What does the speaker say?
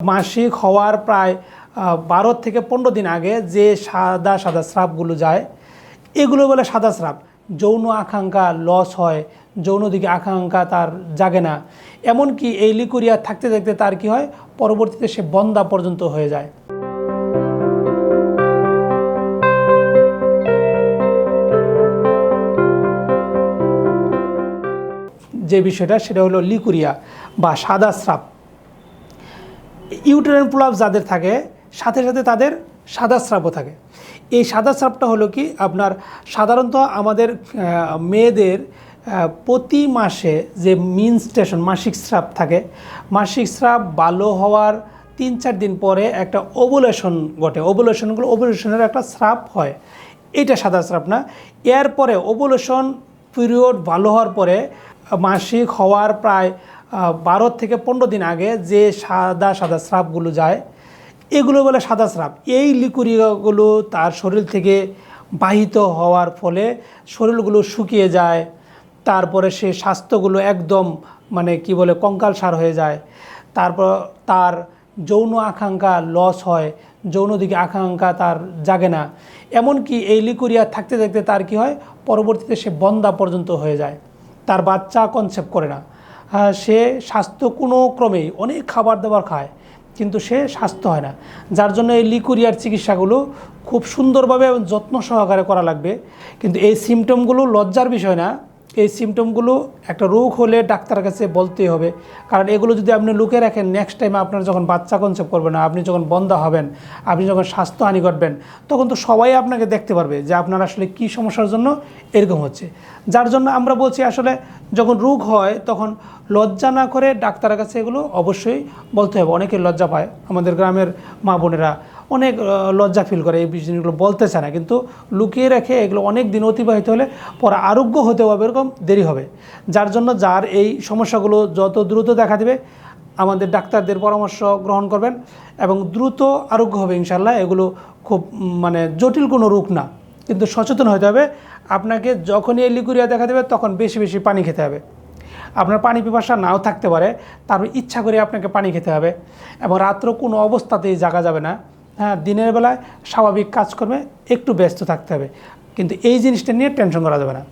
মাসিক হওয়ার প্রায় বারো থেকে পনেরো দিন আগে যে সাদা সাদা স্রাবগুলো যায়, এগুলো বলে সাদা স্রাব। যৌন আকাঙ্ক্ষা লস হয় যৌন দিকে আকাঙ্ক্ষা তার জাগে না। এমনকি এই লিকুরিয়া থাকতে থাকতে তার কি হয়? পরবর্তীতে সে বন্দা পর্যন্ত হয়ে যায়। যে বিষয়টা, সেটা হলো লিকুরিয়া বা সাদা স্রাব। ইউটেরাইন প্রলাপ যাদের থাকে, সাথে সাথে তাদের সাদা স্রাবও থাকে। এই সাদা স্রাবটা হলো কি? আপনার সাধারণত আমাদের মেয়েদের প্রতি মাসে যে মিন স্টেশন মাসিক স্রাব থাকে, মাসিক স্রাব ভালো হওয়ার তিন চার দিন পরে একটা ওভুলেশন ঘটে। ওভুলেশনগুলো ওভুলেশনের একটা স্রাব হয়। এটা সাদা স্রাব না। এরপরে ওভুলেশন পিরিয়ড ভালো হওয়ার পরে, মাসিক হওয়ার প্রায় বারো থেকে পনেরো দিন আগে যে সাদা সাদা স্রাবগুলো যায়, এগুলো বলে সাদা স্রাব। এই লিকুরিয়াগুলো তার শরীর থেকে বাহিত হওয়ার ফলে শরীরগুলো শুকিয়ে যায়, তারপরে সে স্বাস্থ্যগুলো একদম মানে কি বলে কঙ্কাল সার হয়ে যায়, তারপর তার যৌন আকাঙ্ক্ষা লস হয়, যৌন দিকে আকাঙ্ক্ষা তার জাগে না। এমনকি এই লিকুরিয়া থাকতে থাকতে তার কি হয়? পরবর্তীতে সে বন্দা পর্যন্ত হয়ে যায়। তার বাচ্চা কনসেপ্ট করে না। সে স্বাস্থ্য কোনো ক্রমে অনেক খাবার দাবার খায়, কিন্তু সে স্বাস্থ্য হয় না। যার জন্য এই লিকুরিয়ার চিকিৎসাগুলো খুব সুন্দরভাবে যত্ন সহকারে করা লাগবে। কিন্তু এই সিমটমগুলো লজ্জার বিষয় না। এই সিমটমগুলো একটা রোগ হলে ডাক্তারের কাছে বলতেই হবে। কারণ এগুলো যদি আপনি লুকে রাখেন নেক্সট টাইমে আপনার যখন বাচ্চা কনসেপ্ট করবেন না আপনি যখন বন্ধ হবেন, আপনি যখন স্বাস্থ্যহানি ঘটবেন, তখন তো সবাই আপনাকে দেখতে পারবে যে আপনার আসলে কী সমস্যার জন্য এরকম হচ্ছে। যার জন্য আমরা বলছি আসলে যখন রোগ হয়, তখন লজ্জা না করে ডাক্তারের কাছে এগুলো অবশ্যই বলতে হবে। অনেকে লজ্জা পায়। আমাদের গ্রামের মা বোনেরা অনেক লজ্জা ফিল করে এই জিনিসগুলো বলতে চায় না। কিন্তু লুকিয়ে রেখে এগুলো অনেক দিন অতিবাহিত হলে পরে আরোগ্য হতে হবে, এরকম দেরি হবে। যার জন্য যার এই সমস্যাগুলো যত দ্রুত দেখা দেবে, আমাদের ডাক্তারদের পরামর্শ গ্রহণ করবেন এবং দ্রুত আরোগ্য হবে ইনশাল্লাহ এগুলো খুব মানে জটিল কোনো রোগ না। কিন্তু সচেতন হতে হবে। আপনাকে যখনই এই লিকুরিয়া দেখা দেবে, তখন বেশি বেশি পানি খেতে হবে। আপনার পানি পিপাসা নাও থাকতে পারে, তারপর ইচ্ছা করে আপনাকে পানি খেতে হবে। এবং রাত্র কোনো অবস্থাতেই জাগা যাবে না। দিনের বেলায় স্বাভাবিক কাজ করবে, একটু ব্যস্ত থাকতে হবে। কিন্তু এই জিনিসটা নিয়ে টেনশন করা যাবে না।